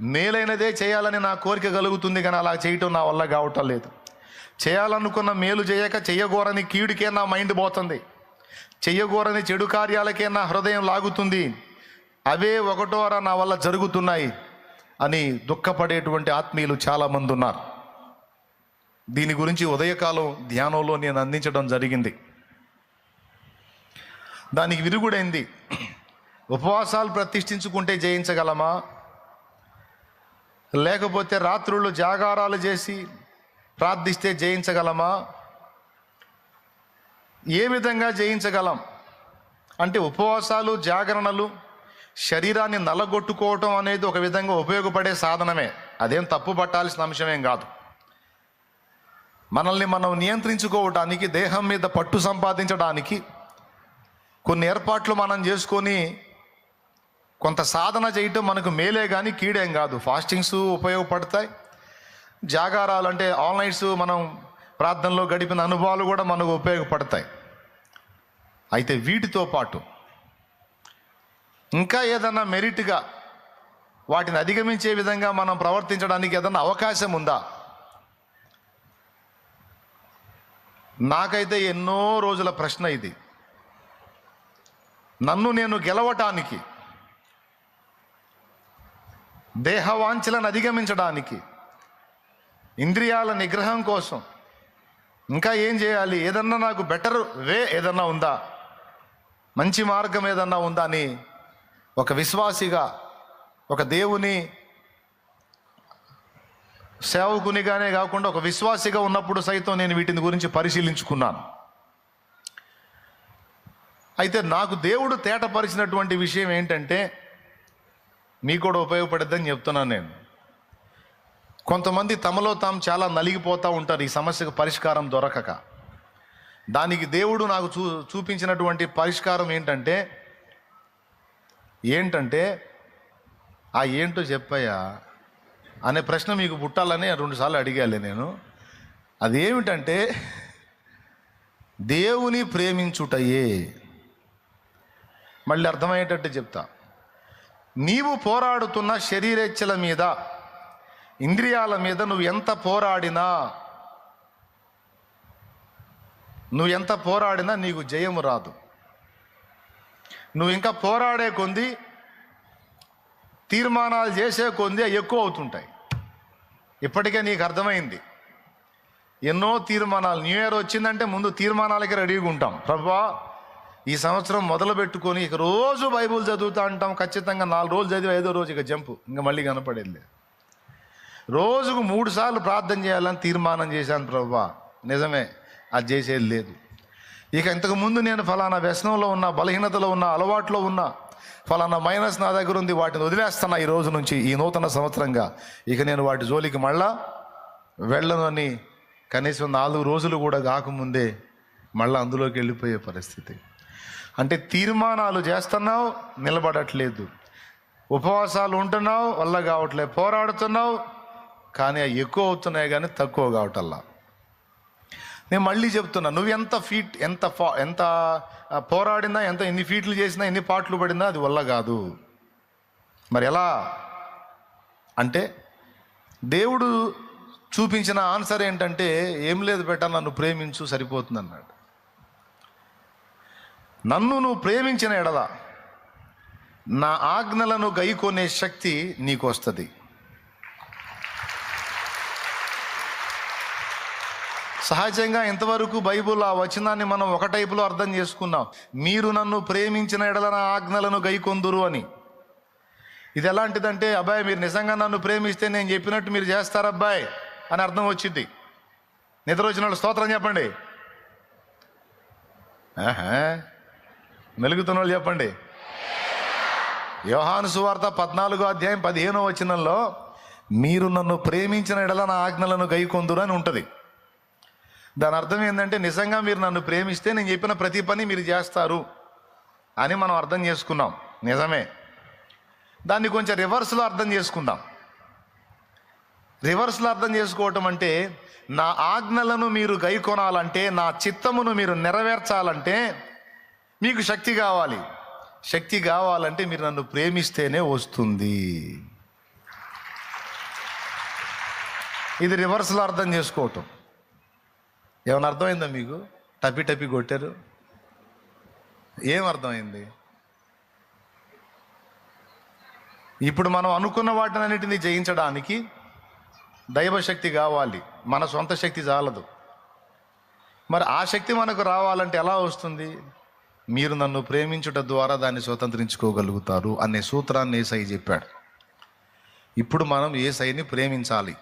మేలైనదే చేయాలని నా కోరిక కలుగుతుంది కానీ అలా చేయటం నా వల్ల కావటం లేదు. చేయాలనుకున్న మేలు చేయక చెయ్యగోరని కీడుకే నా మైండ్ పోతుంది. చెయ్యగోరని చెడు కార్యాలకే నా హృదయం లాగుతుంది. అవే ఒకటోరా నా వల్ల జరుగుతున్నాయి అని దుఃఖపడేటువంటి ఆత్మీయులు చాలామంది ఉన్నారు. దీని గురించి ఉదయకాలం ధ్యానంలో నేను అందించడం జరిగింది. దానికి విరుగుడైంది. ఉపవాసాలు ప్రతిష్ఠించుకుంటే జయించగలమా? లేకపోతే రాత్రులు జాగారాలు చేసి ప్రార్థిస్తే జయించగలమా? ఏ విధంగా జయించగలం? అంటే ఉపవాసాలు జాగరణలు శరీరాన్ని నల్లగొట్టుకోవటం అనేది ఒక విధంగా ఉపయోగపడే సాధనమే. అదేం తప్పు పట్టాల్సిన అంశమేం కాదు. మనల్ని మనం నియంత్రించుకోవటానికి దేహం మీద పట్టు సంపాదించడానికి కొన్ని ఏర్పాట్లు మనం చేసుకొని కొంత సాధన చేయటం మనకు మేలే కానీ కీడేం కాదు. ఫాస్టింగ్స్ ఉపయోగపడతాయి. జాగారాలు అంటే ఆల్ నైట్స్ మనం ప్రార్థనలో గడిపిన అనుభవాలు కూడా మనకు ఉపయోగపడతాయి. అయితే వీటితో పాటు ఇంకా ఏదన్నా మెరిట్గా వాటిని అధిగమించే విధంగా మనం ప్రవర్తించడానికి ఏదన్నా అవకాశం ఉందా? నాకైతే ఎన్నో రోజుల ప్రశ్న ఇది. నన్ను నేను గెలవటానికి దేహవాంఛలను అధిగమించడానికి ఇంద్రియాల నిగ్రహం కోసం. ఇంకా ఏం చేయాలి? ఏదన్నా నాకు బెటర్ వే ఏదన్నా ఉందా? మంచి మార్గం ఏదన్నా ఉందా అని ఒక విశ్వాసిగా ఒక దేవుని సేవకునిగానే కాకుండా ఒక విశ్వాసిగా ఉన్నప్పుడు సైతం నేను వీటిని గురించి పరిశీలించుకున్నాను. అయితే నాకు దేవుడు తేటపరిచినటువంటి విషయం ఏంటంటే మీకు కూడా ఉపయోగపడద్దని చెప్తున్నాను నేను. కొంతమంది తమలో తాము చాలా నలిగిపోతూ ఉంటారు ఈ సమస్యకు పరిష్కారం దొరకక. దానికి దేవుడు నాకు చూ చూపించినటువంటి పరిష్కారం ఏంటంటే ఏంటంటే ఆ ఏంటో చెప్పయ్యా అనే ప్రశ్న మీకు పుట్టాలని రెండుసార్లు అడిగాలి నేను. అదేమిటంటే దేవుని ప్రేమించుటయే. మళ్ళీ అర్థమయ్యేటట్టు చెప్తా. నీవు పోరాడుతున్న శరీరేచ్ఛల మీద ఇంద్రియాల మీద నువ్వు ఎంత పోరాడినా నువ్వు ఎంత పోరాడినా నీకు జయము రాదు. నువ్వు ఇంకా పోరాడే కొంది తీర్మానాలు చేసే కొంది ఎక్కువ అవుతుంటాయి. ఇప్పటికే నీకు అర్థమైంది. ఎన్నో తీర్మానాలు న్యూ ఇయర్ వచ్చిందంటే ముందు తీర్మానాలకి రెడీగా ఉంటాం. ప్రభా ఈ సంవత్సరం మొదలు పెట్టుకొని ఇక రోజు బైబుల్ చదువుతా అంటాం. ఖచ్చితంగా నాలుగు రోజులు చదివి ఐదో రోజు ఇక జంపు. ఇంకా మళ్ళీ కనపడేది రోజుకు మూడు సార్లు ప్రార్థన చేయాలని తీర్మానం చేశాను ప్రభా. నిజమే అది చేసేది లేదు. ఇక ఇంతకుముందు నేను ఫలానా వ్యసనంలో ఉన్న బలహీనతలో ఉన్న అలవాట్లో ఉన్న ఫలానా మైనస్ నా దగ్గర ఉంది వాటిని వదిలేస్తున్నా ఈ రోజు నుంచి ఈ నూతన సంవత్సరంగా. ఇక నేను వాటి జోలికి మళ్ళా వెళ్ళను అని కనీసం నాలుగు రోజులు కూడా కాకముందే మళ్ళీ అందులోకి వెళ్ళిపోయే పరిస్థితి. అంటే తీర్మానాలు చేస్తున్నావు నిలబడట్లేదు. ఉపవాసాలు ఉంటున్నావు వల్ల కావట్లేదు పోరాడుతున్నావు కానీ అవి ఎక్కువ అవుతున్నాయి కానీ తక్కువ కావటల్లా. నేను మళ్ళీ చెప్తున్నా నువ్వు ఎంత ఫీట్ ఎంత ఫా ఎంత పోరాడినా ఎంత ఎన్ని ఫీట్లు చేసినా ఎన్ని పాటలు పడినా అది వల్ల కాదు. మరి ఎలా? అంటే దేవుడు చూపించిన ఆన్సర్ ఏంటంటే ఏం లేదు బెట నన్ను ప్రేమించు సరిపోతుంది అన్నాడు నన్ను నువ్వు ప్రేమించిన ఎడల నా ఆజ్ఞలను గైకొనే శక్తి నీకు వస్తుంది సహజంగా ఇంతవరకు బైబుల్ ఆ వచనాన్ని మనం ఒక టైపులో అర్థం చేసుకున్నాం. మీరు నన్ను ప్రేమించిన ఎడల నా ఆజ్ఞలను గైకొందురు అని. ఇది ఎలాంటిదంటే అబ్బాయి మీరు నిజంగా నన్ను ప్రేమిస్తే నేను చెప్పినట్టు మీరు చేస్తారబ్బాయి అని అర్థం వచ్చింది. నిద్ర వచ్చిన వాళ్ళు స్తోత్రం చెప్పండి. మెలుగుతున్న వాళ్ళు చెప్పండి. యోహాను సువార్త పద్నాలుగో అధ్యాయం పదిహేనో వచనంలో మీరు నన్ను ప్రేమించిన ఎడల నా ఆజ్ఞలను గైకొందురు అని ఉంటుంది. దాని అర్థం ఏంటంటే నిజంగా మీరు నన్ను ప్రేమిస్తే నేను చెప్పిన ప్రతి పని మీరు చేస్తారు అని మనం అర్థం చేసుకున్నాం. నిజమే. దాన్ని కొంచెం రివర్స్లో అర్థం చేసుకుందాం. రివర్స్లో అర్థం చేసుకోవటం అంటే నా ఆజ్ఞలను మీరు గైకొనాలంటే నా చిత్తమును మీరు నెరవేర్చాలంటే మీకు శక్తి కావాలి. శక్తి కావాలంటే మీరు నన్ను ప్రేమిస్తేనే వస్తుంది. ఇది రివర్స్లో అర్థం చేసుకోవటం. ఏమైనా అర్థమైందా మీకు? టపి టపి కొట్టారు. ఏం అర్థమైంది? ఇప్పుడు మనం అనుకున్న వాటినన్నిటిని జయించడానికి దైవశక్తి కావాలి. మన సొంత శక్తి చాలదు. మరి ఆ శక్తి మనకు రావాలంటే ఎలా వస్తుంది? మీరు నన్ను ప్రేమించుట ద్వారా దాన్ని స్వతంత్రించుకోగలుగుతారు అనే సూత్రాన్ని ఏసై చెప్పాడు. ఇప్పుడు మనం ఏసైని ప్రేమించాలి.